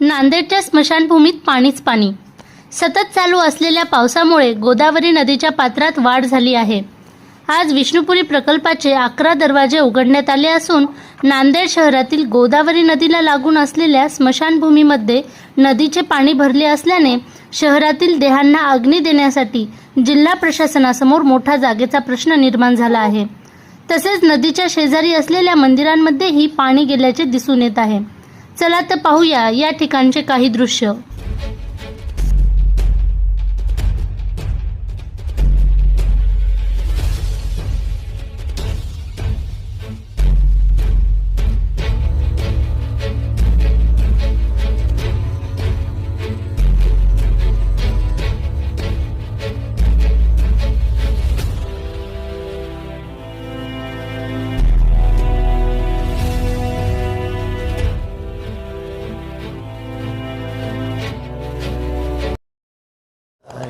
नांदेडच्या स्मशानभूमीत पाणीच पाणी. सतत चालू असलेल्या पावसामुळे गोदावरी नदीच्या पात्रात वाढ झाली आहे. आज विष्णुपुरी प्रकल्पाचे अकरा दरवाजे उघडण्यात आले असून नांदेड शहरातील गोदावरी नदीला लागून असलेल्या स्मशानभूमीमध्ये नदीचे पाणी भरले असल्याने शहरातील देहांना अग्नी देण्यासाठी जिल्हा प्रशासनासमोर मोठा जागेचा प्रश्न निर्माण झाला आहे. तसेच नदीच्या शेजारी असलेल्या मंदिरांमध्येही पाणी गेल्याचे दिसून येत आहे. चला तर पाहूया या ठिकाणचे काही दृश्य.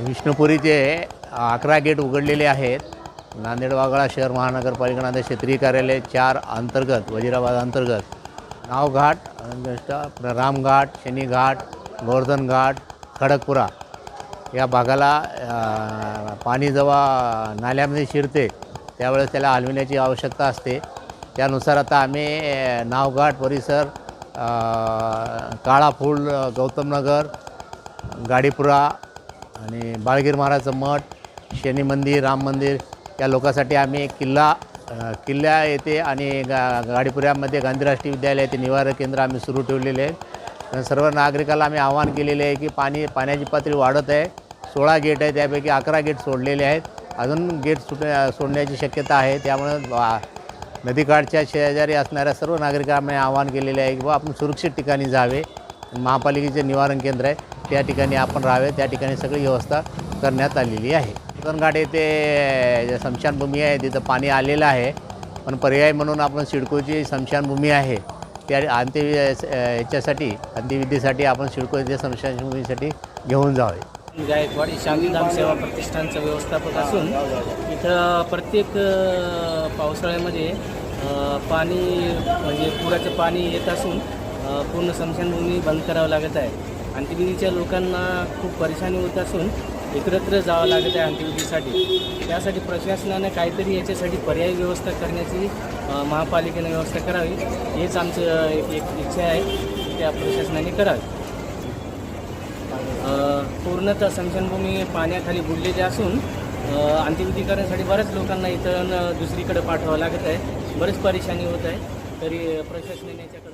विष्णुपुरीचे अकरा गेट उघडलेले आहेत. नांदेड वागळा शहर महानगरपालिका नांदेड क्षेत्रीय कार्यालय चार अंतर्गत वजिराबाद अंतर्गत. नावघाट रामघाट शनीघाट गोवर्धन घाट खडकपुरा. या भागाला पाणी जेव्हा नाल्यामध्ये शिरते त्यावेळेस त्याला हलविण्याची आवश्यकता असते. त्यानुसार आता आम्ही नावघाट परिसर काळाफूल गौतमनगर गाडीपुरा आणि बाळगीर महाराजचं मठ शनी मंदिर राम मंदिर या लोकांसाठी आम्ही किल्ला किल्ल्या येथे आणि गा गाडीपुऱ्यामध्ये गांधी राष्ट्रीय विद्यालय येथे निवारण केंद्र आम्ही सुरू ठेवलेले आहे सर्व नागरिकाला आम्ही आवाहन केलेले आहे की पाणी पाण्याची पातळी वाढत आहे. सोळा गेट आहे त्यापैकी अकरा गेट सोडलेले आहेत. अजून गेट सुट सोडण्याची शक्यता आहे. त्यामुळं नदीकाठच्या शेजारी असणाऱ्या सर्व नागरिकांना आवाहन केलेले आहे की आपण सुरक्षित ठिकाणी जावे. महापालिकेचे निवारण केंद्र आहे. त्या ठिकाणी आपण राहावे त्या ठिकाणी सगळी व्यवस्था करण्यात आलेली आहे. घाट येथे जे स्मशानभूमी आहे तिथं पाणी आलेलं आहे. पण पर्याय म्हणून आपण सिडकोची स्मशानभूमी आहे त्या अंत्य याच्यासाठी अंत्यविधीसाठी आपण सिडको येथे स्मशानभूमीसाठी घेऊन जावे. गायकवाड शांतीधाम सेवा प्रतिष्ठानचं व्यवस्थापक असून इथं प्रत्येक पावसाळ्यामध्ये पाणी म्हणजे पुराचं पाणी येत असून पूर्ण स्मशानभूमी बंद करावं लागत आहे. अंत्यविधीच्या लोकांना खूप परेशानी होत असून एकत्र जावं लागत आहे अंत्यविधीसाठी. त्यासाठी प्रशासनानं काहीतरी याच्यासाठी पर्यायी व्यवस्था करण्याची महापालिकेनं व्यवस्था करावी हेच आमचं एक एक इच्छा आहे. त्या प्रशासनाने करावी. पूर्णतः स्मशानभूमी पाण्याखाली बुडलेली असून अंत्यविधी करण्यासाठी बऱ्याच लोकांना इथं दुसरीकडे पाठवावं लागत आहे. बरेच परेशानी होत आहे. तरी प्रशासनाने याच्याकडे